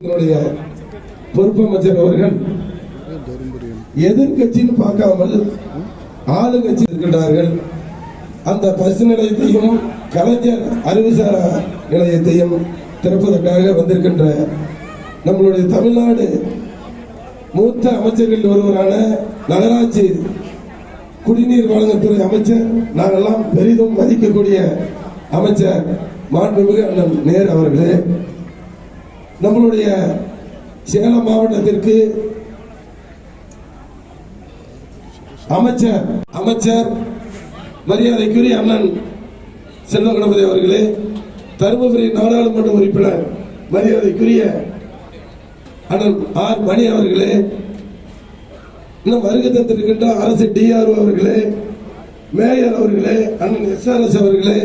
என்னுடைய பொறுப்பு அமைச்சர் அவர்கள் எதிர்கட்சின்னு பார்க்காமல் ஆளுங்கட்சி இருக்கின்றார்கள். அந்த பஸ் நிலையத்தையும் கலைஞர் அறிவுசார நிலையத்தையும் திறப்பதற்காக வந்திருக்கின்ற நம்மளுடைய தமிழ்நாடு மூத்த அமைச்சர்கள் ஒருவரான நகராட்சி குடிநீர் வழங்கத்துறை அமைச்சர் நாங்கெல்லாம் பெரிதும் மதிக்கக்கூடிய அமைச்சர் மாண்புமிகு அண்ணன் நேர் அவர்களே. நம்மளுடைய சேலம் மாவட்டத்திற்கு அமைச்சர் அமைச்சர் மரியாதைக்குரிய அண்ணன் செல்வ கணபதி அவர்களே தருமபுரி நாடாளுமன்ற உறுப்பினர் மரியாதைக்குரிய அண்ணன் ஆர் மணி அவர்களே இன்னும் வருகை தந்திருக்கின்ற அரசு டிஆர்ஓ அவர்களே மேயர் அவர்களே அண்ணன் எஸ்ஆர்எஸ் அவர்களே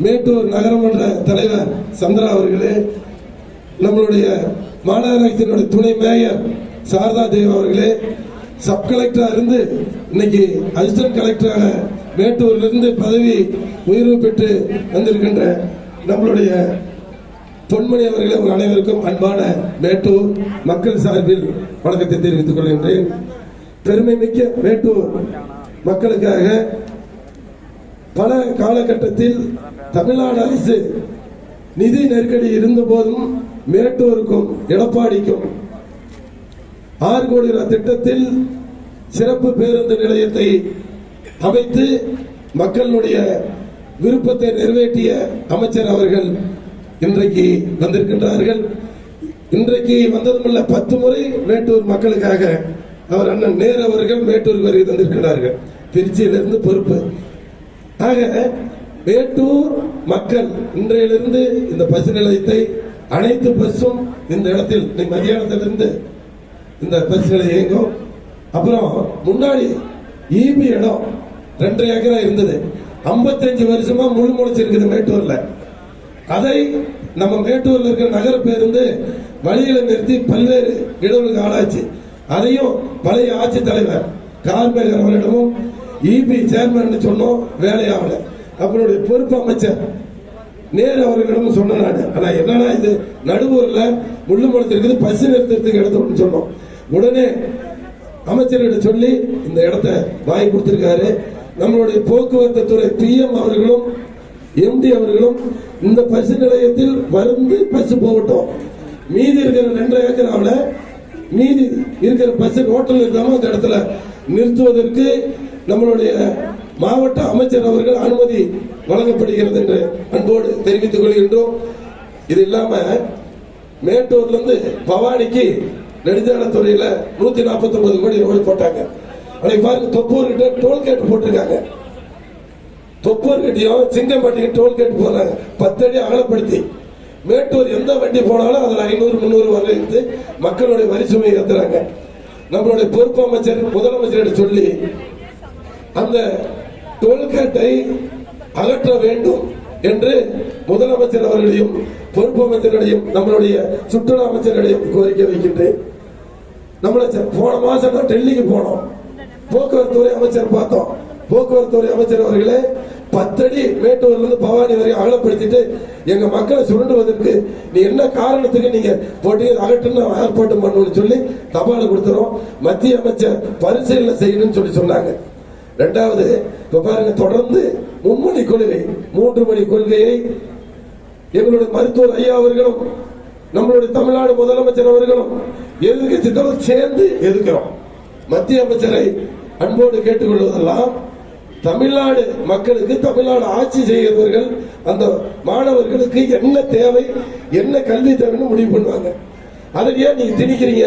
மேட்டூர் நகரமன்ற தலைவர் சந்திரா அவர்களே நம்மளுடைய மாநகராட்சியினுடைய துணை மேயர் சாரதா தேவ் அவர்களே சப் கலெக்டராக இருந்து இன்னைக்கு அசிஸ்டன்ட் கலெக்டராக மேட்டூரிலிருந்து பதவி உயர்வு பெற்று வந்திருக்கின்ற நம்மளுடைய பொன்மணி அவர்களே உங்கள் அனைவருக்கும் அன்பான மேட்டூர் மக்கள் சார்பில் வணக்கத்தை தெரிவித்துக் கொள்கின்றேன். பெருமை மிக்க மேட்டூர் மக்களுக்காக பல காலகட்டத்தில் தமிழ்நாடு அரசு நிதி நெருக்கடி இருந்த போதும் மேட்டூருக்கும் எடப்பாடிக்கும். ஆறு கோடி ரூபாய் திட்டத்தில் சிறப்பு பேருந்து நிலையத்தை அமைத்து மக்களுடைய விருப்பத்தை நிறைவேற்றிய அமைச்சர் அவர்கள் இன்றைக்கு வந்திருக்கின்றார்கள். இன்றைக்கு வந்ததுமில்ல பத்து முறை மேட்டூர் மக்களுக்காக அவர் அண்ணன் நேரு அவர்கள் மேட்டூருக்கு வருகை தந்திருக்கிறார்கள். திருச்சியிலிருந்து பொறுப்பு. ஆக மேட்டூர் மக்கள் இன்றையிலிருந்து இந்த பசு நிலையத்தை அனைத்து பஸ்ஸும் இந்த இடத்தில் இன்னைக்கு மதியானத்திலிருந்து இந்த பஸ்களை இயங்கும். அப்புறம் முன்னாடி ஈபி இடம் ரெண்டரை ஏக்கரா இருந்தது. 55 வருஷமா முழு முளைச்சிருக்குது மேட்டூர்ல. அதை நம்ம மேட்டூர்ல இருக்கிற நகர பேருந்து வழியில நிறுத்தி பல்வேறு இடங்களுக்கு ஆளாச்சு. அதையும் பழைய ஆட்சி தலைவர் கார்மேகர் அவரிடமும் இபி சேர்மன் சொன்னோம். வேலையாகல. அவருடைய பொறுப்பு அமைச்சர் நேரு அவர்களிடமும் சொன்னேன் நான். ஆனால் என்னன்னா இது? நடுவூர்ல முள்ளு முளைச்சிருக்குது பசு நிறுத்தத்துக்கு இடத்த சொன்னோம். உடனே அமைச்சர்கிட்ட சொல்லி இந்த இடத்த வாங்கி கொடுத்திருக்காரு. நம்மளுடைய போக்குவரத்து துறை பிஎம் அவர்களும் எம்டி அவர்களும் இந்த பசு நிலையத்தில் வந்து பசு போகட்டும். மீதி இருக்கிற ரெண்டரை ஏக்கராவில் மீதி இருக்கிற பஸ் ஹோட்டல் இருக்காம அந்த இடத்துல நிறுத்துவதற்கு நம்மளுடைய மாவட்ட அமைச்சர் அவர்கள் அனுமதி வழங்கப்படுகிறது என்று அன்போடு தெரிவித்துக் கொள்கின்றோம். இது இல்லாம மேட்டூர்ல இருந்து பவானிக்கு நெடுஞ்சாலைத்துறையில நூத்தி நாற்பத்தி ஒன்பது கோடி ரூபாய் போட்டாங்க. அன்னைக்கு பாருங்க தொப்பூர் கிட்ட டோல்கேட் போட்டிருக்காங்க. தொப்பூர் கிட்டையும் சிங்கம்பட்டிக்கு டோல்கேட் போறாங்க பத்தடி அகலப்படுத்தி மேட்டூர் எந்த வண்டி போனாலும் அதில் ஐநூறு முந்நூறு வரை இருந்து மக்களுடைய வரி ஏற்றுறாங்க நம்மளுடைய பொறுப்பு அமைச்சர் முதலமைச்சர் சொல்லி அந்த டோல்கேட்டை அகற்ற வேண்டும் என்று முதலமைச்சர் அவர்களையும் பொறுப்பு அமைச்சரிடையும் நம்மளுடைய சுற்றுலா அமைச்சரிடையும் கோரிக்கை வைக்கின்றேன். நம்மளை போன மாசம் தான் டெல்லிக்கு போனோம். போக்குவரத்து துறை அமைச்சர் பார்த்தோம். போக்குவரத்து துறை அமைச்சர் அவர்களே பத்தடி மேட்டூர்ல இருந்து பவானி வரை அகலப்படுத்திட்டு எங்க மக்களை சுரண்டுவதற்கு நீ என்ன காரணத்துக்கு நீங்க போட்டி அகற்றுன்னு ஏற்பாடு பண்ணணும்னு சொல்லி தபால் கொடுத்துறோம். மத்திய அமைச்சர் பரிசீலனை செய்யணும்னு சொல்லி சொன்னாங்க. ரெண்டாவது இப்ப பாருங்க தொடர்ந்து மும்மணி கொள்கை மூன்று மணி கொள்கையை எங்களுடைய மருத்துவர் ஐயா அவர்களும் நம்மளுடைய தமிழ்நாடு முதலமைச்சர் அவர்களும் எதிர்கட்சி சேர்ந்து எதிர்க்கிறோம். மத்திய அமைச்சரை அன்போடு கேட்டுக்கொள்வதெல்லாம் தமிழ்நாடு மக்களுக்கு தமிழ்நாடு ஆட்சி செய்கிறவர்கள் அந்த மாணவர்களுக்கு என்ன தேவை என்ன கல்வி தேவைன்னு முடிவு பண்ணுவாங்க. அதை ஏன் நீங்க திணிக்கிறீங்க?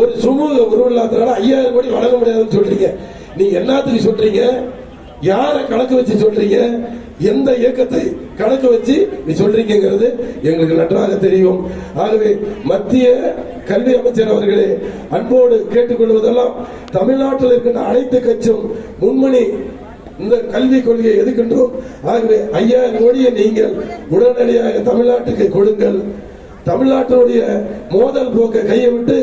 ஒரு சுமூக உருவம் இல்லாதனால ஐயாயிரம் கோடி வழங்க முடியாதுன்னு சொல்றீங்க. நீங்க என்னத்துக்கு சொல்றீங்க? யார கணக்கு வச்சு சொல்றீங்க? எந்த இயக்கத்தை கணக்கு வச்சு நீ சொல்றீங்கிறது எங்களுக்கு நன்றாக தெரியும். ஆகவே மத்திய கல்வி அமைச்சர் அவர்களே அன்போடு கேட்டுக்கொள்வதெல்லாம் தமிழ்நாட்டில் இருக்கின்ற அனைத்து கட்சியும் முன்மணி இந்த கல்வி கொள்கையை எதுக்கின்றோம் ஆகவே ஐயாயிரம் கோடியை நீங்கள் உடனடியாக தமிழ்நாட்டுக்கு கொடுங்கள். தமிழ்நாட்டினுடைய மோதல் போக்க கையை விட்டு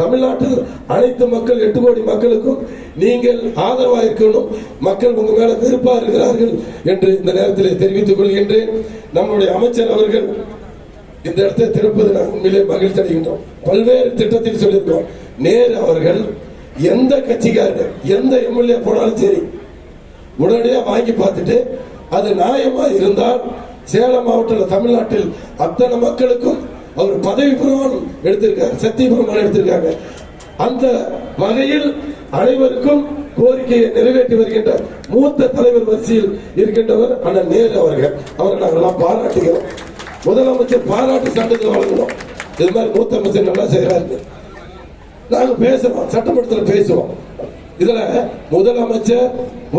தமிழ்நாட்டில் அனைத்து மக்கள் எட்டு கோடி மக்களுக்கும் நீங்கள் ஆதரவாக இருக்கணும் மக்கள் உங்க மேல வெறுப்பா இருக்கிறார்கள் என்று இந்த நேரத்தில் தெரிவித்துக் கொள்கின்றேன். நம்முடைய அமைச்சர் அவர்கள் இந்த இடத்தை திறப்பது நாங்கள் உண்மையிலே மகிழ்ச்சி அடைகின்றோம். பல்வேறு திட்டத்தில் சொல்லியிருக்கோம் நேரு அவர்கள் எந்த கட்சிக்காரர் எந்த எம்எல்ஏ போனாலும் சரி உடனடியா வாங்கி பார்த்துட்டு அது நியாயமா இருந்தால் சேலம் மாவட்டத்தில் தமிழ்நாட்டில் அத்தனை மக்களுக்கும் அவர் பதவி பிரமாணம் எடுத்திருக்காரு சத்திய பிரமாணம் எடுத்திருக்காங்க. அந்த வகையில் அனைவருக்கும் கோரிக்கையை நிறைவேற்றி வருகின்ற மூத்த தலைவர் வரிசையில் இருக்கின்றவர் அண்ணன் நேரு அவர்கள். அவரை நாங்கள் எல்லாம் பாராட்டுகிறோம். முதலமைச்சர் பாராட்டு சட்டத்தில் வழங்கணும் இது மாதிரி மூத்த அமைச்சர் நல்லா செய்கிறாரு நாங்கள் பேசுவோம் சட்டமன்றத்தில் பேசுவோம். இதுல முதலமைச்சர்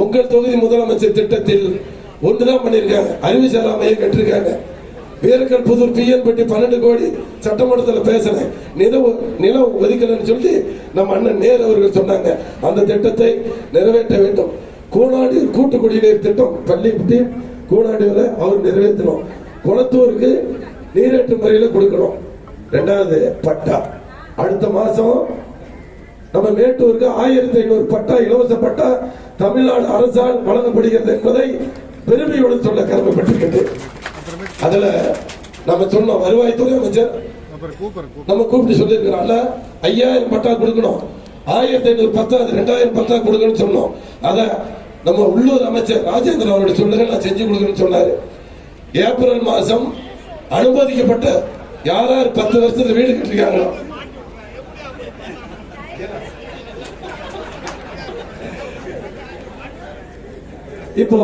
உங்கள் தொகுதி முதலமைச்சர் திட்டத்தில் ஒன்றுதான் பண்ணியிருக்காங்க. அறிவு மையம் கட்டிருக்காங்க. வீரக்கல் புதூர் பிஎன்பட்டி பன்னெண்டு கோடி சட்டமன்றத்தில் பேசினேன் நிலம் நிலம் ஒதுக்கலன்னு சொல்லி நம்ம அண்ணன் நேர் அவர்கள் சொன்னாங்க. அந்த திட்டத்தை நிறைவேற்ற வேண்டும். கூனாடி கூட்டு குடிநீர் திட்டம் பள்ளிப்பட்டி கூனாடி வரை அவர் நிறைவேற்றணும். குளத்தூருக்கு நீரேற்று முறையில் கொடுக்கணும். ரெண்டாவது பட்டா. அடுத்த மாதம் நம்ம மேட்டூருக்கு ஆயிரத்தி ஐநூறு பட்டா இலவச பட்டா தமிழ்நாடு அரசால் வழங்கப்படுகிறது என்பதை பெருமையுடன் சொல்ல கடமைப்பட்டிருக்கிறது அதுல நம்ம சொன்னோம் வருவாய்த்துறை அமைச்சர் நம்ம கூப்பிட்டு சொல்லியிருக்கிறோம்ல ஐயாயிரம் பட்டா கொடுக்கணும். ஆயிரத்தி ஐநூறு பத்தா ரெண்டாயிரம் பட்டா கொடுக்கணும்னு சொன்னோம். அத நம்ம உள்ளூர் அமைச்சர் ராஜேந்திரன் அவருடைய சொல்லுங்க நான் செஞ்சு கொடுக்கணும்னு சொன்னாரு. ஏப்ரல் மாசம் அனுமதிக்கப்பட்ட யார் யார் பத்து வருஷத்துல வீடு கட்டிருக்காங்களோ இப்போ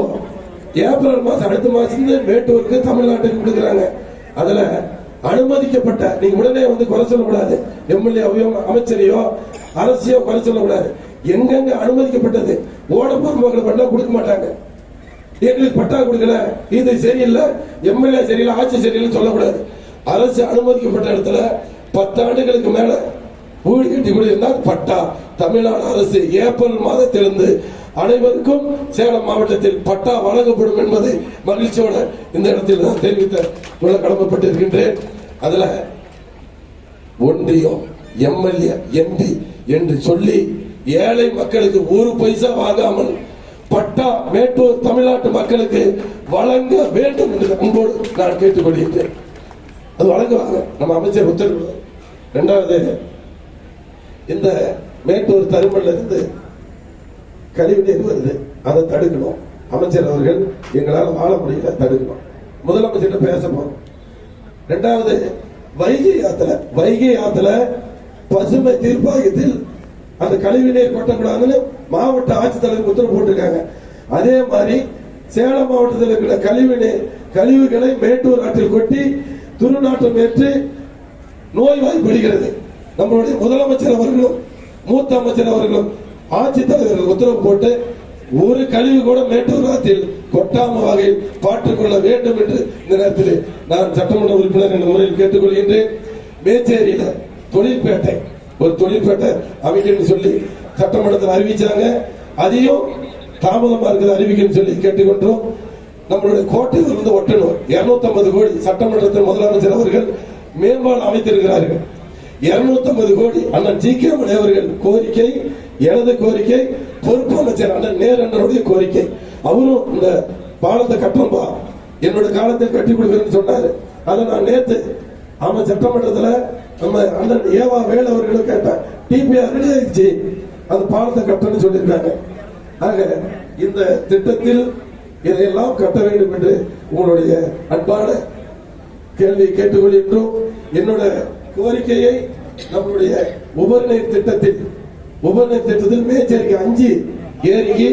ஏப்ரல் மாசம் அடுத்த மாசத்துல மேட்டூருக்கு தமிழ்நாட்டுக்கு கொடுக்குறாங்க. அதுல அனுமதிக்கப்பட்ட நீங்க உடனே வந்து குறை சொல்லக்கூடாது. எம்எல்ஏ அமைச்சரையோ அரசியோ குறை சொல்லக்கூடாது. எங்கெங்க அனுமதிக்கப்பட்டது? ஓடப்பூர் மக்கள் பட்டா கொடுக்க மாட்டாங்க. எங்களுக்கு பட்டா கொடுக்கல. இது சரியில்லை. எம்எல்ஏ சரியில்லை ஆட்சி சரியில்லை சொல்லக்கூடாது. அரசு அனுமதிக்கப்பட்ட இடத்துல பத்தாண்டுகளுக்கு மேல வீடு கட்டி குடியிருந்தால் பட்டா. தமிழ்நாடு அரசு ஏப்ரல் மாதத்திலிருந்து அனைவருக்கும் சேலம் மாவட்டத்தில் பட்டா வழங்கப்படும் என்பதை மகிழ்ச்சியோட இந்த இடத்தில் நான் தெரிவித்த கொள்ள கடமைப்பட்டிருக்கின்றேன் அதுல ஒன்றியம் எம்எல்ஏ எம்பி என்று சொல்லி ஏழை மக்களுக்கு ஒரு பைசா வாங்காமல் பட்டா மேட்டூர் தமிழ்நாட்டு மக்களுக்கு வழங்க வேண்டும் என்று அன்போடு நான் கேட்டுக்கொள்கின்றேன். அது வழங்குவாங்க. நம்ம அமைச்சர் உத்தரவு. இரண்டாவது இந்த மேட்டூர் தருமல்ல இருந்து கழிவுநீர் வருது? அதை தடுக்கணும். அமைச்சர் அவர்கள் எங்களால் வாழ முடியல தடுக்கணும். முதலமைச்சர் பேச போறோம் ரெண்டாவது வைகை ஆத்துல வைகை ஆத்துல பசுமை தீர்ப்பாயத்தில் அந்த கழிவுநீர் கொட்டக்கூடாதுன்னு மாவட்ட ஆட்சித்தலைவர் உத்தரவு போட்டிருக்காங்க. அதே மாதிரி சேலம் மாவட்டத்தில் இருக்கிற கழிவுநீர் கழிவுகளை மேட்டூர் ஆற்றில் கொட்டி துருநாற்றம் ஏற்று நோய்வாய்ப்படுகிறது. நம்மளுடைய முதலமைச்சர் அவர்களும் மூத்த அமைச்சர் அவர்களும் ஆட்சித்தலைவர் உத்தரவு போட்டு ஒரு கழிவு கூட மேட்டூர் ஆற்றில் கொட்டாம வகையில் பாற்றுக்கொள்ள வேண்டும் என்று இந்த நேரத்தில் நான் சட்டமன்ற உறுப்பினர் என்ற முறையில் கேட்டுக்கொள்கின்றேன். மேச்சேரியில தொழிற்பேட்டை ஒரு தொழிற்பேட்டை அமைக்கணும்னு சொல்லி சட்டமன்றத்தில் அறிவிச்சாங்க. அதையும் தாமதமா இருக்கிறது அறிவிக்கணும்னு சொல்லி கேட்டுக்கொண்டோம். நம்மளுடைய கோட்டையில் வந்து ஒட்டணும். 250 கோடி சட்டமன்றத்தில் முதலமைச்சர் அவர்கள் மேம்பாடு அமைத்திருக்கிறார்கள். 250 கோடி அண்ணன் ஜி கே அவர்கள் கோரிக்கை எனது கோரிக்கை பொறுப்பு அமைச்சர் அண்ணன் நேரண்ணனுடைய கோரிக்கை. அவரும் இந்த பாலத்தை கட்டணும்பா என்னோட காலத்தில் கட்டி கொடுக்குறேன்னு சொன்னாரு. அதை நான் நேத்து அவன் சட்டமன்றத்துல நம்ம அண்ணன் ஏவா வேல் அவர்களும் கேட்டேன். டிபிஆர் ரெடி ஆயிடுச்சு. அந்த பாலத்தை கட்டணும்னு சொல்லியிருக்காங்க. ஆக இந்த திட்டத்தில் இதையெல்லாம் கட்ட வேண்டும் என்று உங்களுடைய அன்பான கேள்வியை கேட்டுக்கொள்கின்றோம். என்னோட கோரிக்கையை நம்முடைய உபரிநீர் திட்டத்தில் உபரிநீர் திட்டத்தில் மேச்சேரிக்கு அஞ்சு ஏரிக்கு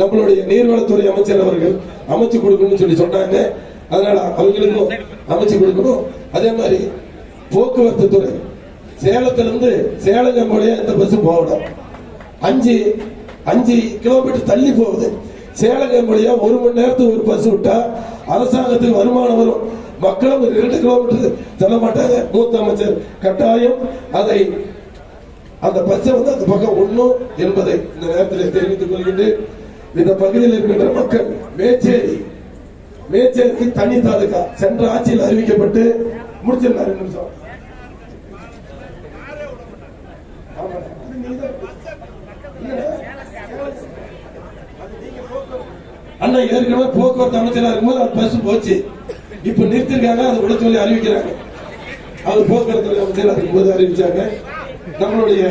நம்மளுடைய நீர்வளத்துறை அமைச்சர் அவர்கள் அமைச்சு கொடுக்கணும்னு சொல்லி சொன்னாங்க. அதனால அவங்களுக்கும் அமைச்சு கொடுக்கணும். அதே மாதிரி போக்குவரத்து துறை. சேலத்திலிருந்து சேலம் கம்பளியா இந்த பஸ் போகணும். அஞ்சு அஞ்சு கிலோமீட்டர் தள்ளி போகுது. சேலம் வழியா ஒரு மணி நேரத்துக்கு ஒரு பஸ் விட்டா அரசாங்கத்துக்கு வருமானம் வரும். மக்களும் இரண்டு கிலோமீட்டர் செல்ல மாட்டாங்க மூத்த அமைச்சர் கட்டாயம் அதை அந்த பச்சை வந்து அந்த பக்கம் ஒண்ணும் என்பதை இந்த நேரத்தில் தெரிவித்துக் கொள்கின்றேன். இந்த பகுதியில் இருக்கின்ற மக்கள் மேச்சேரி மேச்சேரிக்கு தனி தாலுகா சென்ற ஆட்சியில் அறிவிக்கப்பட்டு முடிச்சிருந்தார். நிமிஷம். அண்ணா ஏற்கனவே போக்குவரத்து அமைச்சரா இருக்கும்போது அது பஸ் போச்சு. இப்ப நிறுத்திருக்காங்க அதை விட சொல்லி அறிவிக்கிறாங்க. அது போக்குவரத்து அமைச்சர் இருக்கும்போது அறிவிச்சாங்க. நம்மளுடைய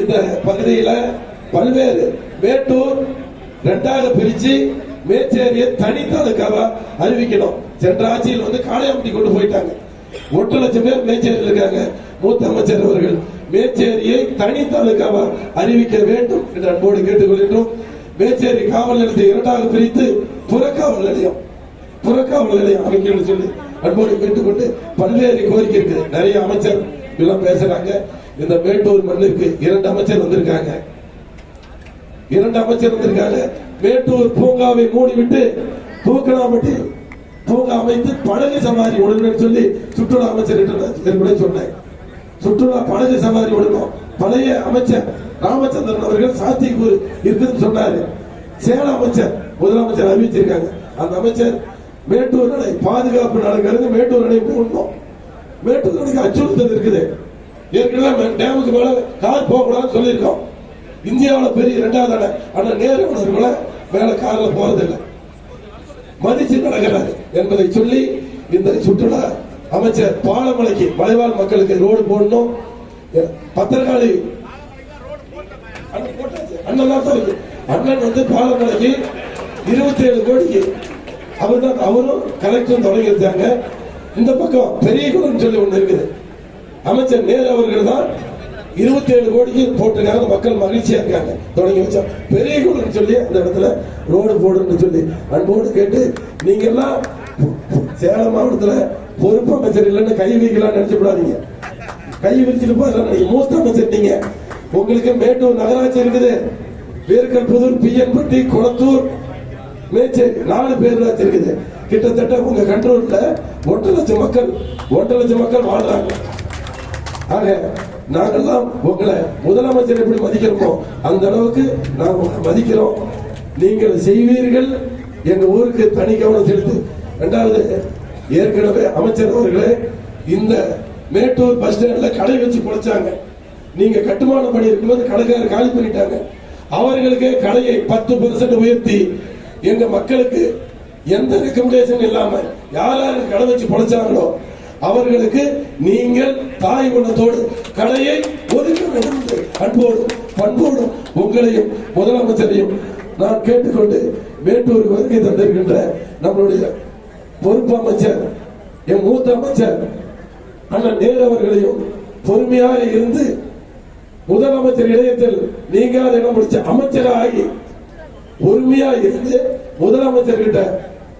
இந்த பகுதியில பல்வேறு மேட்டூர் ரெண்டாக பிரிச்சு மேச்சேரியை தனி அதுக்காக அறிவிக்கணும். சென்ற ஆட்சியில் வந்து காளையாம்பட்டி கொண்டு போயிட்டாங்க. ஒட்டு லட்சம் பேர் மேச்சேரியில் இருக்காங்க. மூத்த அமைச்சர் அவர்கள் மேச்சேரியை தனி தாலுக்காவா அறிவிக்க வேண்டும் என்று அன்போடு கேட்டுக்கொள்கின்றோம். மேச்சேரி காவல் நிலையத்தை இரண்டாக பிரித்து புறக்காவல் நிலையம் புறக்காவல் நிலையம் அமைக்கணும்னு சொல்லி அன்போடு கேட்டுக்கொண்டு பல்வேறு கோரிக்கை இருக்குது. நிறைய அமைச்சர் இப்பெல்லாம் பேசுறாங்க. இந்த மேட்டூர் மண்ணிற்கு இரண்டு அமைச்சர் வந்திருக்காங்க. இரண்டு அமைச்சர் வந்திருக்காங்க. மேட்டூர் பூங்காவை மூடிவிட்டு தூக்கணாம்பட்டி பூங்கா அமைத்து படகு சவாரி விடணும்னு சொல்லி சுற்றுலா அமைச்சர் ஏற்கனவே சொன்னேன். சுற்றுலா படகு சவாரி விடணும். பழைய அமைச்சர் ராமச்சந்திரன் அவர்கள் சாத்தியக்கூறு இருக்குன்னு சொன்னாரு. சேல அமைச்சர் முதலமைச்சர் அறிவிச்சிருக்காங்க. அந்த அமைச்சர் மேட்டூர் அணை பாதுகாப்பு நடக்கிறது மேட்டூர் அணை மூடணும். மேட்டூர் அச்சுறுத்தல் இருக்குது. ஏற்கனவே டேமுக்கு மேல கார் போகக்கூடாதுன்னு சொல்லியிருக்கோம். இந்தியாவில் பெரிய இரண்டாவது அணை. ஆனால் நேரு கூட மேல காரில் போறதில்லை. மதிச்சு நடக்கிறார் என்பதை சொல்லி இந்த சுற்றுலா அமைச்சர் பாலமலைக்கு மலைவாழ் மக்களுக்கு ரோடு போடணும். பத்திரகாளி அண்ணன் தான் அண்ணன் வந்து பாலமலைக்கு இருபத்தி ஏழு கோடிக்கு. அவர் தான் அவரும் கலெக்டரும் தொடங்கி வச்சாங்க இந்த பக்கம் பெரிய குளம் சொல்லி ஒண்ணு இருக்குது. அமைச்சர் நேரு அவர்கள் தான் இருபத்தி ஏழு கோடிக்கு போட்டிருக்காங்க. மக்கள் மகிழ்ச்சியா இருக்காங்க. தொடங்கி வச்சா பெரிய குளம் சொல்லி அந்த இடத்துல ரோடு போடுன்னு சொல்லி அன்போடு கேட்டு நீங்க எல்லாம் சேலம் மாவட்டத்துல பொறுப்பு அமைச்சர் இல்லைன்னு கை வைக்கலாம் நினைச்சு விடாதீங்க. கை விரிச்சிட்டு போற நீங்க மூத்த அமைச்சர் நீங்க உங்களுக்கு மேட்டூர் நகராட்சி இருக்குது. வேர்க்கல் புதூர் பிஎன்பட்டி குளத்தூர் மேச்சேரி நாலு பேர் இருக்குது. கிட்டத்தட்ட உங்க கண்ட்ரோல்ல ஒன்றரை லட்சம் மக்கள் ஒன்றரை லட்சம் மக்கள் வாழ்றாங்க. ஆக நாங்கெல்லாம் உங்களை முதலமைச்சர் எப்படி மதிக்கிறோமோ அந்த அளவுக்கு நாங்க உங்களை மதிக்கிறோம். நீங்கள் செய்வீர்கள். எங்க ஊருக்கு தனி கவனம் செலுத்து. ரெண்டாவது ஏற்கனவே அமைச்சர் அவர்களே இந்த மேட்டூர் பஸ் ஸ்டாண்ட்ல கடை வச்சு பொழைச்சாங்க. நீங்க கட்டுமான பணி இருக்கும்போது கடைக்காரர் காலி பண்ணிட்டாங்க. அவர்களுக்கு கடையை பத்து பெர்சன்ட் உயர்த்தி எங்க மக்களுக்கு எந்த ரெக்கமெண்டேஷன் இல்லாம யார் யார் கடை வச்சு பொழைச்சாங்களோ அவர்களுக்கு நீங்கள் தாய் குணத்தோடு கடையை ஒதுக்க வேண்டும் என்று அன்போடும் பண்போடும் உங்களையும் முதலமைச்சரையும் நான் கேட்டுக்கொண்டு மேட்டூருக்கு வருகை தந்திருக்கின்ற நம்மளுடைய பொறுப்பு அமைச்சர் என் மூத்த அமைச்சர் அண்ணன் நேரு அவர்களையும் பொறுமையாக இருந்து முதலமைச்சர் இடையத்தில் நீங்காத இடம் பிடிச்ச அமைச்சராகி பொறுமையா இருந்து முதலமைச்சர்கிட்ட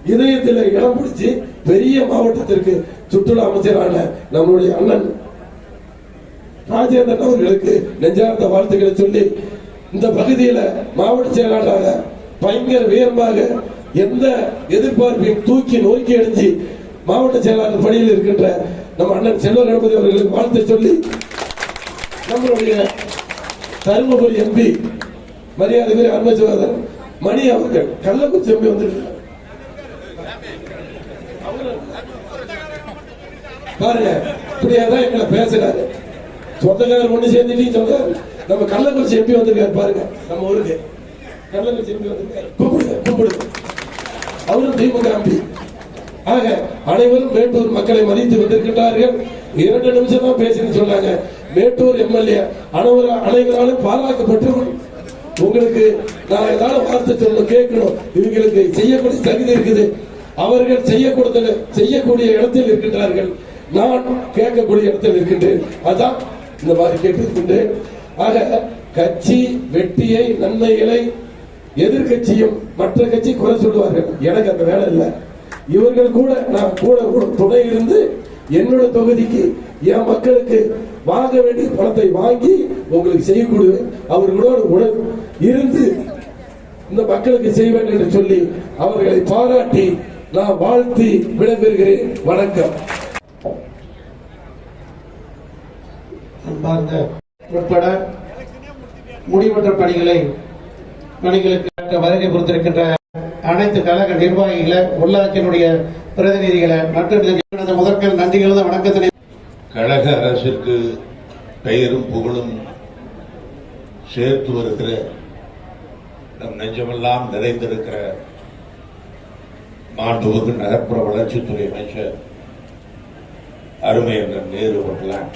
இதயத்தில் இடம் பிடிச்சி பெரிய மாவட்டத்திற்கு சுற்றுலா அமைச்சரான நம்மளுடைய அண்ணன் ராஜேந்திரன் அவர்களுக்கு நெஞ்சார்ந்த வாழ்த்துக்களை சொல்லி இந்த பகுதியில மாவட்ட செயலாளராக பயங்கர வீரமாக எந்த எதிர்பார்ப்பையும் தூக்கி நோக்கி அடைஞ்சு மாவட்ட செயலாளர் பணியில் இருக்கின்ற நம்ம அண்ணன் செல்வ கணபதி அவர்களுக்கு வாழ்த்து சொல்லி நம்மளுடைய தருமபுரி எம்பி மரியாதைக்குரிய அன்பச்சோதர் மணி அவர்கள் கள்ளக்குறிச்சி எம்பி வந்திருக்கிறார். பாருங்க இப்படியாதான் எங்களை பேசுறாரு. சொந்தக்காரர் ஒண்ணு சேர்ந்துட்டு சொல்றாரு நம்ம கள்ளக்குறிச்சி எம்பி வந்திருக்காரு பாருங்க. நம்ம ஊருக்கு. கள்ளக்குறிச்சி எம்பி வந்திருக்காரு. கும்பிடுங்க கும்பிடுங்க அவரும் திமுக எம்பி ஆக அனைவரும் மேட்டூர் மக்களை மதித்து வந்திருக்கின்றார்கள் இரண்டு நிமிஷம் தான் பேசின்னு சொன்னாங்க. மேட்டூர் எம்எல்ஏ அனைவர அனைவராலும் பாராட்டப்பட்டவர்கள் உங்களுக்கு நான் ஏதாவது வார்த்தை சொல்ல கேட்கணும். இவங்களுக்கு செய்யக்கூடிய தகுதி இருக்குது. அவர்கள் செய்யக்கூடிய செய்யக்கூடிய இடத்தில் இருக்கின்றார்கள். நான் கேட்கக்கூடிய இடத்தில் இருக்கின்றேன். அதான் இந்த மாதிரி கேட்டிருக்கின்றேன். ஆக கட்சி வெட்டியை நன்மைகளை எதிர்கட்சியும் மற்ற கட்சி குறை சொல்லுவார்கள். எனக்கு அந்த வேலை இல்லை. இவர்கள் கூட நான் கூட கூட துணை இருந்து என்னோட தொகுதிக்கு என் மக்களுக்கு வாங்க வேண்டிய பணத்தை வாங்கி உங்களுக்கு செய்யக்கூடிய அவர்களோடு உணவு இருந்து இந்த மக்களுக்கு செய்வேன் என்று சொல்லி அவர்களை பாராட்டி நான் வாழ்த்தி விடைபெறுகிறேன். வணக்கம். சார்ந்த உட்பட முடிவற்ற பணிகளை பணிகளுக்கு வருகை பொறுத்திருக்கின்ற அனைத்து கழக நிர்வாகிகளை உள்ளாட்சியினுடைய பிரதிநிதிகளை மற்றும் எனது முதற்கல் நன்றிகளது வணக்கத்தினை கழக அரசிற்கு பெயரும் புகழும் சேர்த்து வருகிற நம் நெஞ்சமெல்லாம் நிறைந்திருக்கிற மாண்புமிகு நகர்ப்புற வளர்ச்சித்துறை அமைச்சர் அருமை என்ற நேரு அவர்களால்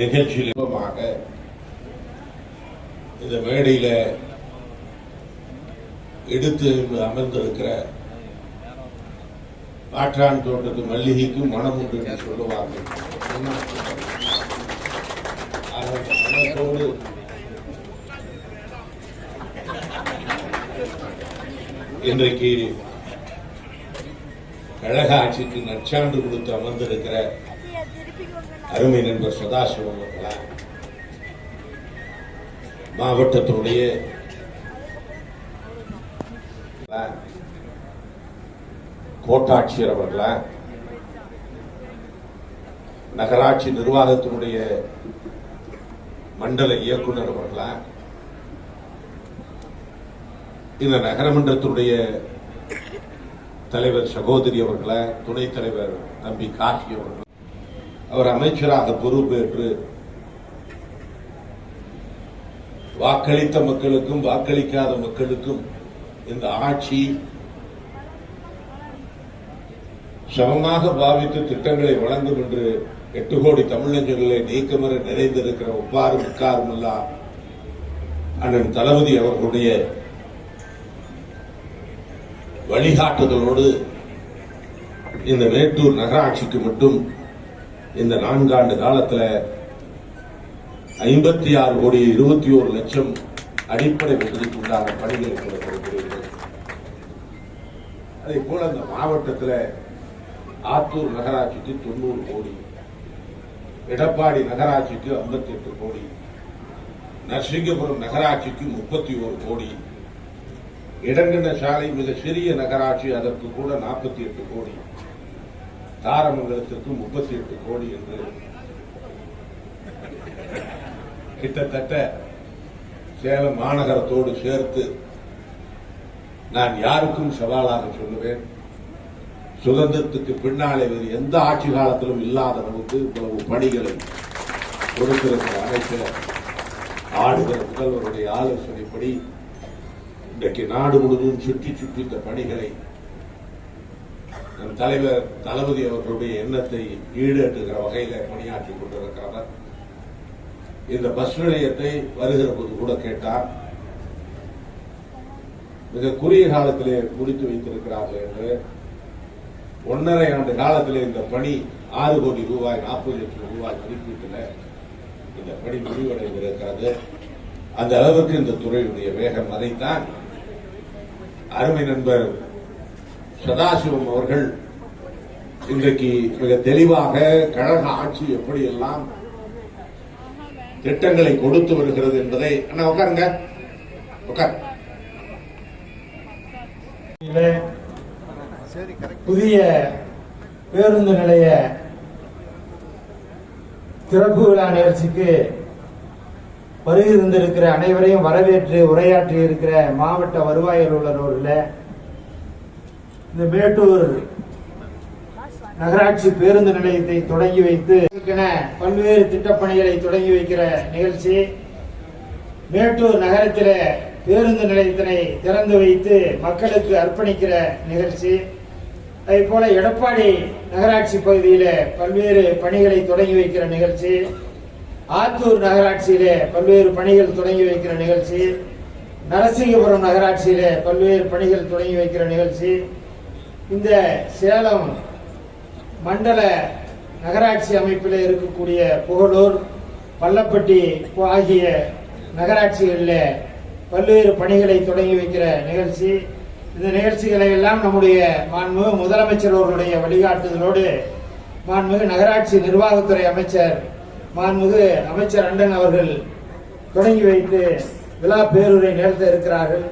நிகழ்ச்சியில் இன்பமாக இந்த மேடையில எடுத்து அமர்ந்திருக்கிற ஆற்றான் தோட்டத்து மல்லிகைக்கும் மனம் உண்டு என்று சொல்லுவார்கள். இன்றைக்கு கழக ஆட்சிக்கு நற்சான்று கொடுத்து அமர்ந்திருக்கிற அருமை நண்பர் சதாசிவம் அவர்களா மாவட்டத்தினுடைய கோட்டாட்சியர் அவர்களா நகராட்சி நிர்வாகத்தினுடைய மண்டல இயக்குனர் அவர்களா இந்த நகரமன்றத்தினுடைய தலைவர் சகோதரி அவர்களை துணைத் தலைவர் தம்பி காசி அவர்கள். அவர் அமைச்சராக பொறுப்பேற்று வாக்களித்த மக்களுக்கும் வாக்களிக்காத மக்களுக்கும் இந்த ஆட்சி சமமாக பாவித்து திட்டங்களை வழங்கும் என்று எட்டு கோடி தமிழஞ்சங்களை நீக்கமர நிறைந்திருக்கிற ஒப்பாறு மிக்காரும் அல்லா அண்ணன் தளபதி அவர்களுடைய வழிகாட்டுதலோடு இந்த மேட்டூர் நகராட்சிக்கு மட்டும் இந்த நான்காண்டு காலத்துல ஐம்பத்தி ஆறு கோடி இருபத்தி ஒரு லட்சம் அடிப்படை வசதிக்கு உண்டான பணிகளை கொடுத்திருக்கிறீர்கள் அதே போல அந்த மாவட்டத்தில் ஆத்தூர் நகராட்சிக்கு தொண்ணூறு கோடி எடப்பாடி நகராட்சிக்கு 58 கோடி நரசிங்கபுரம் நகராட்சிக்கு முப்பத்தி ஒரு கோடி இடங்கண்ண சாலை மிக சிறிய நகராட்சி அதற்கு கூட நாற்பத்தி எட்டு கோடி. தாரமங்கலத்திற்கு முப்பத்தி எட்டு கோடி என்று கிட்டத்தட்ட சேலம் மாநகரத்தோடு சேர்த்து நான் யாருக்கும் சவாலாக சொல்லுவேன். சுதந்திரத்துக்கு பின்னாலே வேறு எந்த ஆட்சி காலத்திலும் இல்லாத அளவுக்கு இவ்வளவு பணிகளை கொடுத்திருக்கிற அமைச்சர் ஆளுகிற முதல்வருடைய ஆலோசனைப்படி இன்றைக்கு நாடு முழுவதும் சுற்றி சுற்றி இந்த பணிகளை நம் தலைவர் தளபதி அவர்களுடைய எண்ணத்தை ஈடேற்றுகிற வகையில பணியாற்றிக் கொண்டிருக்கிறவர் இந்த பஸ் நிலையத்தை வருகிற போது கூட கேட்டார். மிக குறுகிய காலத்திலே முடித்து வைத்திருக்கிறார்கள் என்று. ஒன்றரை ஆண்டு காலத்திலே இந்த பணி ஆறு கோடி ரூபாய் நாற்பது லட்சம் ரூபாய் மதிப்பீட்டில் இந்த பணி முடிவடைந்திருக்கிறது. அந்த அளவுக்கு இந்த துறையுடைய வேகம் அதைத்தான் அருமை நண்பர் சதாசிவம் அவர்கள் இன்றைக்கு மிக தெளிவாக கழக ஆட்சி எப்படியெல்லாம் திட்டங்களை கொடுத்து வருகிறது என்பதை அண்ணா உட்காருங்க. உட்கார். புதிய பேருந்து நிலைய திறப்பு விழா நிகழ்ச்சிக்கு வருகை இருந்திருக்கிற அனைவரையும் வரவேற்று உரையாற்றி இருக்கிற மாவட்ட வருவாய் அலுவலர் இந்த மேட்டூர் நகராட்சி பேருந்து நிலையத்தை தொடங்கி வைத்து பல்வேறு திட்டப்பணிகளை தொடங்கி வைக்கிற நிகழ்ச்சி. மேட்டூர் நகரத்தில் பேருந்து நிலையத்தினை திறந்து வைத்து மக்களுக்கு அர்ப்பணிக்கிற நிகழ்ச்சி. அதே போல எடப்பாடி நகராட்சி பகுதியில் பல்வேறு பணிகளை தொடங்கி வைக்கிற நிகழ்ச்சி. ஆத்தூர் நகராட்சியில் பல்வேறு பணிகள் தொடங்கி வைக்கிற நிகழ்ச்சி. நரசிங்கபுரம் நகராட்சியில் பல்வேறு பணிகள் தொடங்கி வைக்கிற நிகழ்ச்சி. இந்த சேலம் மண்டல நகராட்சி அமைப்பில் இருக்கக்கூடிய புகழூர் பள்ளப்பட்டி ஆகிய நகராட்சிகளில் பல்வேறு பணிகளை தொடங்கி வைக்கிற நிகழ்ச்சி. இந்த நிகழ்ச்சிகளை எல்லாம் நம்முடைய மாண்புமிகு முதலமைச்சர் அவர்களுடைய வழிகாட்டுதலோடு மாண்புமிகு நகராட்சி நிர்வாகத்துறை அமைச்சர் மாண்புமிகு அமைச்சர் அண்டன் அவர்கள் தொடங்கி வைத்து விழா பேருரை நிகழ்த்த இருக்கிறார்கள்.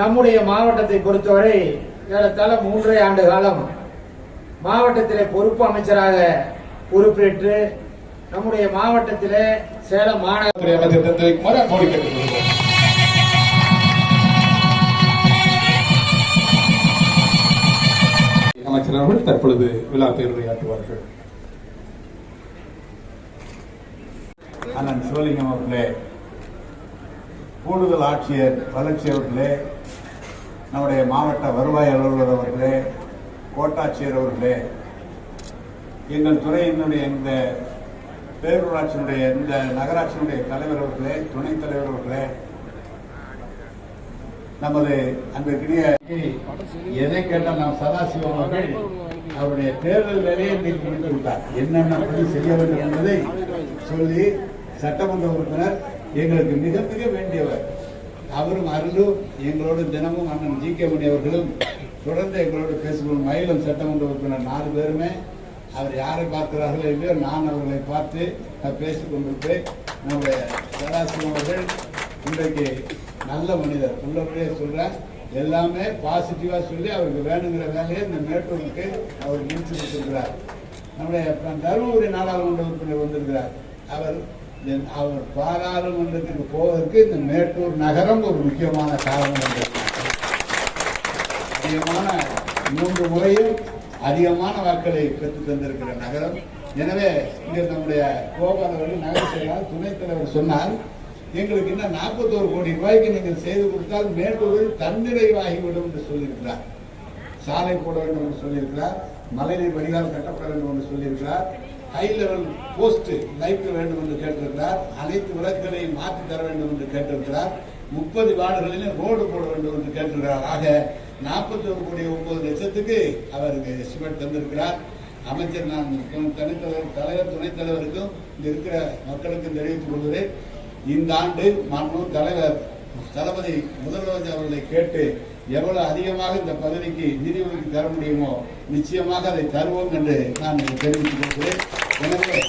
நம்முடைய மாவட்டத்தை பொறுத்தவரை ஏறத்தாழ மூன்றரை ஆண்டு காலம் மாவட்டத்திலே பொறுப்பு அமைச்சராக பொறுப்பேற்று நம்முடைய மாவட்டத்திலே சேலம் மாநகர திட்டத்தை அமைச்சர் திறந்து அன்போடு கேட்டுக்கொள்கிறோம் அமைச்சர் அவர்கள் தற்பொழுது விழா பேருரையாற்றுவார்கள் அண்ணன் சிவலிங்கம் அவர்களே கூடுதல் ஆட்சியர் வளர்ச்சி அவர்களே நம்முடைய மாவட்ட வருவாய் அலுவலர் அவர்களே கோட்டாட்சியர் அவர்களே எங்கள் துறையினுடைய இந்த பேரூராட்சியினுடைய இந்த நகராட்சியினுடைய தலைவர் அவர்களே துணைத் தலைவர் அவர்களே நமது அன்பிற்குரிய எதை கேட்டால் நாம் சதாசிவம் அவர்கள் அவருடைய தேர்தல் வேலையை நீக்கி முடித்து விட்டார். என்னென்ன பணி செய்ய வேண்டும் என்பதை சொல்லி சட்டமன்ற உறுப்பினர் எங்களுக்கு மிக மிக வேண்டியவர். அவரும் அருளும் எங்களோடு தினமும் அண்ணன் ஜி கே மணி அவர்களும் தொடர்ந்து எங்களோடு பேசிக்கொள்ளும் மயிலம் சட்டமன்ற உறுப்பினர் நாலு பேருமே. அவர் யாரை பார்க்கிறார்களோ இல்லையோ நான் அவர்களை பார்த்து நான் பேசிக் கொண்டிருப்பேன் நம்முடைய சதாசிவம் அவர்கள் இன்றைக்கு நல்ல மனிதர். உள்ளபடியே சொல்றேன் எல்லாமே பாசிட்டிவா சொல்லி அவருக்கு வேணுங்கிற வேலையை இந்த மேட்டூருக்கு அவர் முடிச்சு கொடுத்திருக்கிறார் நம்முடைய தருமபுரி நாடாளுமன்ற உறுப்பினர் வந்திருக்கிறார். அவர் அவர் பாராளுமன்றத்துக்கு போவதற்கு இந்த மேட்டூர் நகரம் ஒரு முக்கியமான காரணம் அதிகமான மூன்று முறையும் அதிகமான வாக்களை பெற்று தந்திருக்கிற நகரம். எனவே இங்கே நம்முடைய கோபால் அவர்கள் நகர செயலாளர் துணைத் தலைவர் சொன்னார் எங்களுக்கு இன்னும் நாற்பத்தோரு கோடி ரூபாய்க்கு நீங்கள் செய்து கொடுத்தால் மேட்டூரில் தன்னிறைவாகிவிடும் என்று சொல்லியிருக்கிறார். சாலை போட வேண்டும் என்று சொல்லியிருக்கிறார். மழைநீர் வடிகால் கட்டப்பட வேண்டும் என்று சொல்லியிருக்கிறார். ஹை லெவல் போஸ்ட் லைஃப் வேண்டும் என்று கேட்டிருக்கிறார். அனைத்து விளக்குகளையும் மாற்றி தர வேண்டும் என்று கேட்டிருக்கிறார். முப்பது வார்டுகளிலும் ரோடு போட வேண்டும் என்று கேட்டிருக்கிறார். ஆக நாற்பத்தி ஒரு கோடி ஒன்பது லட்சத்துக்கு அவருக்கு எஸ்டிமேட் தந்திருக்கிறார். அமைச்சர் நான் தனித்தலைவர் தலைவர் துணைத் தலைவருக்கும் இங்க இருக்கிற மக்களுக்கும் தெரிவித்துக் கொள்கிறேன். இந்த ஆண்டு மாண்பு தலைவர் தளபதி முதல்வர் அவர்களை கேட்டு எவ்வளவு அதிகமாக இந்த பதவிக்கு நிதி ஒதுக்கி தர முடியுமோ நிச்சயமாக அதை தருவோம் என்று நான் தெரிவித்துக் கொள்கிறேன். எனவே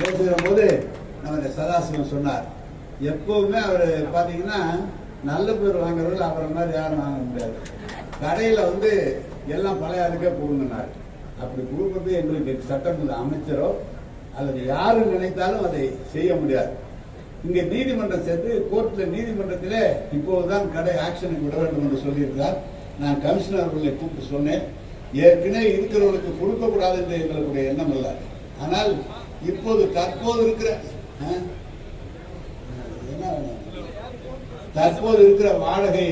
பேசுகிற போது நமது சதாசிவம் சொன்னார். எப்பவுமே அவர் பார்த்தீங்கன்னா நல்ல பேர் வாங்குறவர்கள் அவரை மாதிரி யாரும் வாங்க முடியாது. கடையில் வந்து எல்லாம் பழைய அதுக்கே போகணுன்னார் அப்படி கொடுக்கறது எங்களுக்கு சட்டமன்ற அமைச்சரோ அல்லது யாரும் நினைத்தாலும் அதை செய்ய முடியாது. இங்கே நீதிமன்றம் சேர்த்து கோர்ட்டில் நீதிமன்றத்திலே இப்போதுதான் கடை ஆக்ஷனுக்கு விட வேண்டும் என்று சொல்லியிருக்கிறார். நான் கமிஷனர் அவர்களை கூப்பிட்டு சொன்னேன். ஏற்கனவே இருக்கிறவர்களுக்கு கொடுக்க கூடாது என்று எங்களுடைய எண்ணம் இல்லை ஆனால் இப்போது தற்போது இருக்கிற தற்போது இருக்கிற வாடகை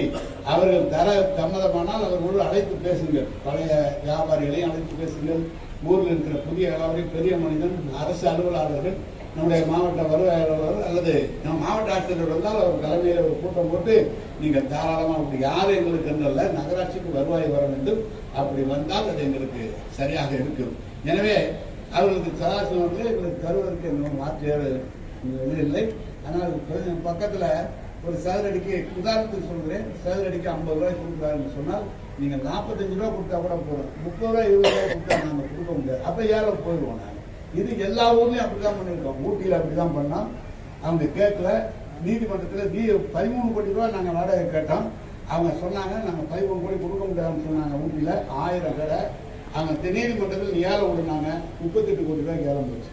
அவர்கள் தர சம்மதமானால் அவர்களோடு அழைத்து பேசுங்கள். பழைய வியாபாரிகளையும் அழைத்து பேசுங்கள். ஊரில் இருக்கிற புதிய வியாபாரி பெரிய மனிதன் அரசு அலுவலாளர்கள் நம்முடைய மாவட்ட வருவாய் அல்லது நம்ம மாவட்ட ஆட்சியர் வந்தால் அவர் தலைமையில் ஒரு கூட்டம் போட்டு நீங்கள் தாராளமாக அப்படி யார் எங்களுக்கு என்றல்ல நகராட்சிக்கு வருவாய் வர வேண்டும். அப்படி வந்தால் அது எங்களுக்கு சரியாக இருக்கும். எனவே அவர்களுக்கு சதாசிவத்தில் எங்களுக்கு தருவதற்கு இன்னும் மாற்று இல்லை. ஆனால் பக்கத்தில் ஒரு சதுரடிக்கு உதாரணத்துக்கு சொல்கிறேன் சதுரடிக்கு ஐம்பது ரூபாய் கொடுக்குறாருன்னு சொன்னால் நீங்கள் நாற்பத்தஞ்சு ரூபா கொடுத்தா கூட போகிறோம் முப்பது ரூபாய் இருபது ரூபாய் கொடுத்தா நாங்கள் கொடுக்க முடியாது. அப்போ ஏழை போயிடுவோம் நாங்கள் இது எல்லா ஊர்லயும் அப்படிதான் பண்ணிருக்கோம் ஊட்டியில அப்படிதான் பண்ணோம். அவங்க கேட்கல. நீதிமன்றத்தில் நீ பதிமூணு கோடி ரூபாய் நாங்க வாடகை கேட்டோம். அவங்க சொன்னாங்க நாங்க பதிமூணு கோடி கொடுக்க முடியாதுன்னு சொன்னாங்க ஊட்டியில. ஆயிரம் கடை அவங்க நீதிமன்றத்தில் ஏழை விடுனாங்க முப்பத்தெட்டு கோடி ரூபாய் ஏலம் போச்சு.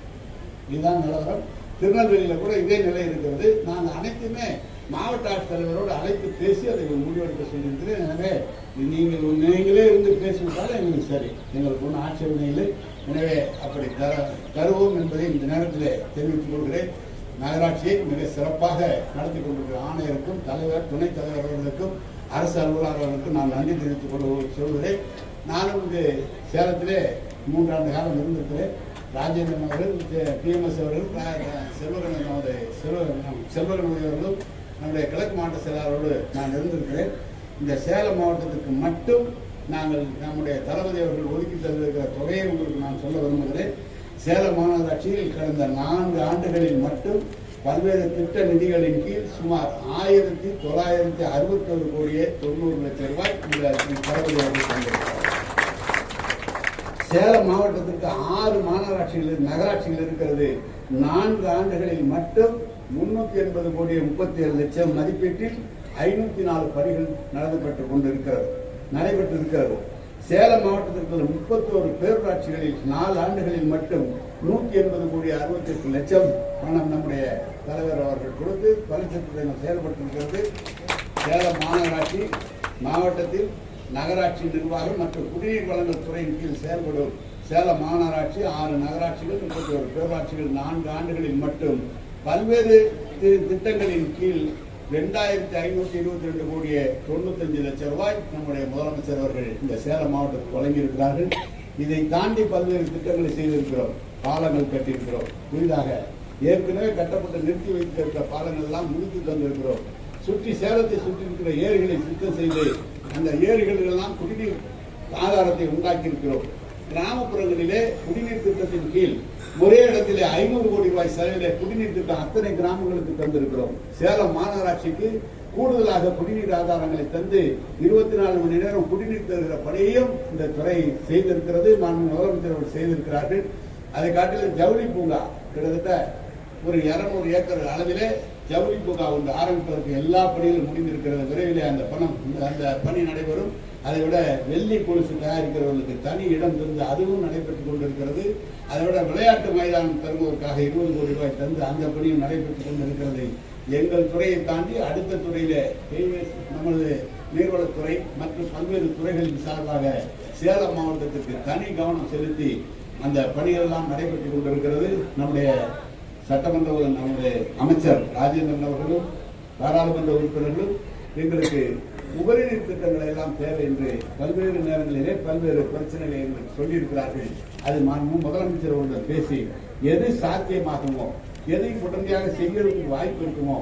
இதுதான் நிலவரம். திருநெல்வேலியில கூட இதே நிலை இருக்கிறது. நாங்கள் அனைத்துமே மாவட்ட ஆட்சித்தலைவரோடு அழைத்து பேசி அதை முடிவெடுக்க சொல்லியிருக்கிறேன். எனவே நீங்கள் நீங்களே இருந்து பேசிவிட்டாலும் எங்களுக்கு சரி. எங்களுக்கு ஒன்றும் ஆட்சேபனை இல்லை. எனவே அப்படி தருவோம் என்பதை இந்த நேரத்தில் தெரிவித்துக் கொள்கிறேன். நகராட்சியை மிக சிறப்பாக நடத்தி கொண்டிருக்கிற ஆணையருக்கும் தலைவர் துணைத் தலைவர் அவர்களுக்கும் அரசு அலுவலர்களுக்கும் நான் நன்றி தெரிவித்துக் கொள்ள சொல்கிறேன். நானும் இங்கு சேலத்திலே மூன்றாண்டு காலம் இருந்திருக்கிறேன். ராஜேந்திரன் அவர்கள் பிஎம்எஸ் அவர்கள் ரா- ரா- செல்வகணன் நமது செல்வ அவர்களும் நம்முடைய கிழக்கு மாவட்ட செயலாளரோடு நான் இருந்திருக்கிறேன். இந்த சேலம் மாவட்டத்திற்கு மட்டும் நாங்கள் நம்முடைய தளபதி அவர்கள் ஒதுக்கி தந்திருக்கிற தொகையை உங்களுக்கு நான் சொல்ல விரும்புகிறேன். சேலம் மாநகராட்சியில் கடந்த நான்கு ஆண்டுகளில் மட்டும் பல்வேறு திட்ட நிதிகளின் கீழ் சுமார் ஆயிரத்தி தொள்ளாயிரத்தி அறுபத்தொரு கோடியே தொண்ணூறு லட்சம் ரூபாய் இந்த தளபதி அவர்கள் தந்திருக்கிறார். சேலம் மாவட்டத்திற்கு ஆறு மாநகராட்சிகள் நகராட்சிகள் இருக்கிறது. நான்கு ஆண்டுகளில் மட்டும் முன்னூத்தி எண்பது கோடி முப்பத்தி ஏழு லட்சம் மதிப்பீட்டில் ஐநூத்தி நாலு பணிகள் நடந்துபட்டு கொண்டிருக்கிறது. நடைபெற்று இருக்கிறது சேலம் மாவட்டத்தில் முப்பத்தோரு பேரூராட்சிகளில் நாலு ஆண்டுகளில் மட்டும் நூற்றி எண்பது கோடி அறுபத்தி எட்டு லட்சம் பணம் நம்முடைய தலைவர் அவர்கள் கொடுத்து பரிசுத்திட்டங்கள் செயல்பட்டிருக்கிறது சேலம் மாநகராட்சி மாவட்டத்தில் நகராட்சி நிர்வாகம் மற்றும் குடிநீர் வழங்கல் துறையின் கீழ் செயல்படும் சேலம் மாநகராட்சி ஆறு நகராட்சிகள் முப்பத்தி ஒரு பேரூராட்சிகள் நான்கு ஆண்டுகளில் மட்டும் பல்வேறு திட்டங்களின் கீழ் ரெண்டாயிரத்தி ஐநூத்தி இருபத்தி ரெண்டு கோடியே தொண்ணூத்தஞ்சு லட்சம் ரூபாய் நம்முடைய முதலமைச்சர் அவர்கள் இந்த சேலம் மாவட்டத்துக்கு வழங்கியிருக்கிறார்கள். இதை தாண்டி பல்வேறு திட்டங்களை செய்திருக்கிறோம். பாலங்கள் கட்டியிருக்கிறோம். புதிதாக ஏற்கனவே கட்டப்பட்டு நிறுத்தி வைத்திருக்கிற பாலங்கள் எல்லாம் முடித்து தந்திருக்கிறோம். சுற்றி சேலத்தை சுற்றி இருக்கிற ஏரிகளை சுத்தம் செய்து அந்த ஏரிகளெல்லாம் குடிநீர் ஆதாரத்தை உண்டாக்கி இருக்கிறோம் கிராமப்புறங்களிலே குடிநீர் திட்டத்தின் கீழ் ஒரே இடத்துல ஐநூறு கோடி ரூபாய் செலவிலே குடிநீர் திட்டம் அத்தனை கிராமங்களுக்கு தந்திருக்கிறோம். சேலம் மாநகராட்சிக்கு கூடுதலாக குடிநீர் ஆதாரங்களை தந்து இருபத்தி நாலு மணி நேரம் குடிநீர் தருகிற பணியையும் இந்த துறை செய்திருக்கிறது. மாண்பு முதலமைச்சர் செய்திருக்கிறார்கள். அதை காட்டிலும் ஜவுளி பூங்கா கிட்டத்தட்ட ஒரு இருநூறு ஏக்கர் அளவிலே ஜவுளி பூங்கா ஒன்று ஆரம்பிப்பதற்கு எல்லா பணிகளும் முடிந்திருக்கிறது. விரைவில் அந்த பணம் அந்த பணி நடைபெறும். அதை விட வெள்ளி கொலுசு தயாரிக்கிறவர்களுக்கு தனி இடம் தந்து அதுவும் நடைபெற்றுக் கொண்டிருக்கிறது. அதை விட விளையாட்டு மைதானம் தருவதற்காக இருபது கோடி ரூபாய் தந்து அந்த பணியும் நடைபெற்றுக் கொண்டிருக்கிறது. எங்கள் துறையை தாண்டி அடுத்த துறையில நமது நீர்வளத்துறை மற்றும் பல்வேறு துறைகளின் சார்பாக சேலம் மாவட்டத்திற்கு தனி கவனம் செலுத்தி அந்த பணிகள் எல்லாம் நடைபெற்றுக் கொண்டிருக்கிறது. நம்முடைய சட்டமன்ற நம்முடைய அமைச்சர் ராஜேந்திரன் அவர்களும் பாராளுமன்ற உறுப்பினர்களும் எங்களுக்கு உபரிநீர் திட்டங்கள் எல்லாம் தேவை என்று பல்வேறு நேரங்களிலே பல்வேறு பிரச்சனைகளை என்று சொல்லியிருக்கிறார்கள். அது மாண்பு முதலமைச்சர் அவர்கள் பேசி எது சாத்தியமாகுமோ எதை உடனடியாக செய்யறதுக்கு வாய்ப்பு இருக்குமோ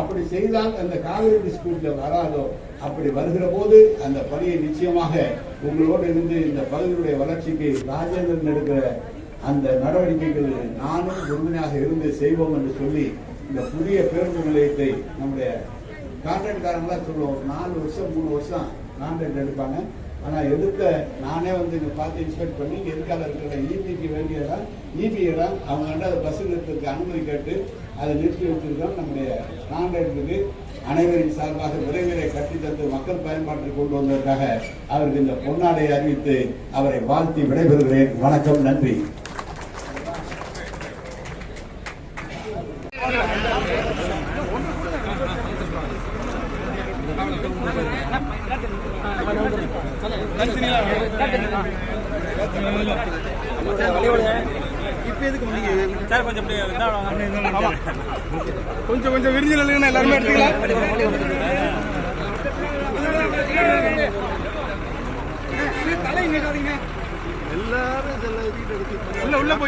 அப்படி செய்தால் அந்த காவிரி டிஸ்பியூட்ல வராதோ அப்படி வருகிற போது அந்த பணியை நிச்சயமாக உங்களோடு இருந்து இந்த பகுதியுடைய வளர்ச்சிக்கு ராஜேந்திரன் எடுக்கிற அந்த நடவடிக்கைகள் நானும் உறுதுணையாக இருந்து செய்வோம் என்று சொல்லி இந்த புதிய பேருந்து நிலையத்தை நம்முடைய கான்ட்ராக்ட்காரங்களாம் சொல்லுவோம் நாலு வருஷம் மூணு வருஷம் கான்ட்ராக்ட் எடுப்பாங்க. ஆனால் எதுக்க நானே வந்து இங்கே பார்த்து இன்ஸ்பெக்ட் பண்ணி எதுக்கால இருக்கிற இபிக்கு வேண்டியதான் இடம் அவங்க வந்து அதை பஸ் நிறுத்தத்துக்கு அனுமதி கேட்டு அதை நிறுத்தி வச்சிருக்கோம் நம்முடைய கான்ட்ராக்டுக்கு அனைவரின் சார்பாக விரைவிலே கட்டி தந்து மக்கள் பயன்பாட்டில் கொண்டு வந்ததற்காக அவருக்கு இந்த பொன்னாடை அறிவித்து அவரை வாழ்த்தி விடைபெறுகிறேன். வணக்கம் நன்றி.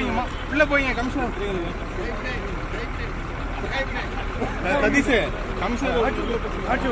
போய்ங்கம்மா உள்ள போய்ங்க கமிஷனர் சதீஷ் கமிஷனர் ஆச்சு.